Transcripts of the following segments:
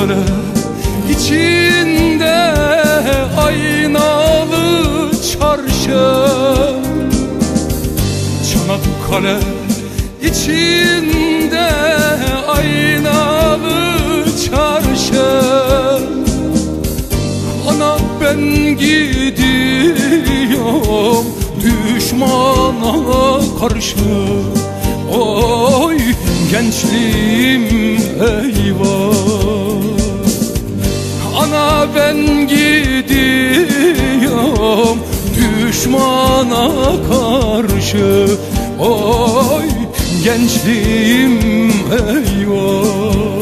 Çanakkale içinde aynalı çarşı Çanakkale içinde aynalı çarşı Ana ben gidiyorum düşmana karşı. Oy gençliğim eyvah Ana ben gidiyorum düşmana karşı. Oy gençliğim eyvah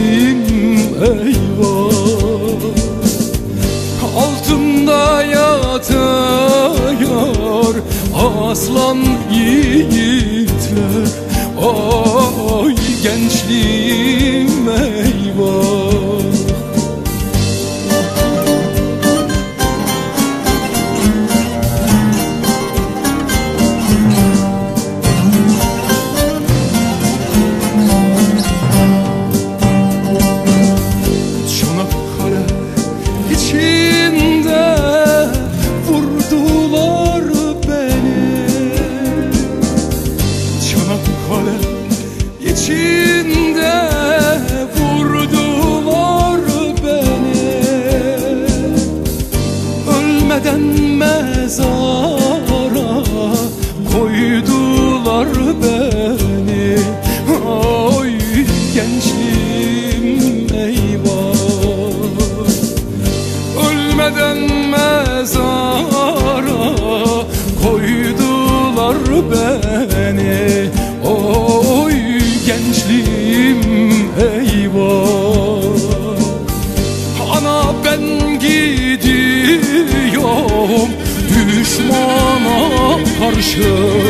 gençliğim eyvah. Altında yatıyor aslan yiğitler. Oy gençliğim koydular beni Oy gençliğim eyvah. Ölmeden mezara koydular beni. Oy gençliğim eyvah. Ana ben gidiyorum düşmana karşı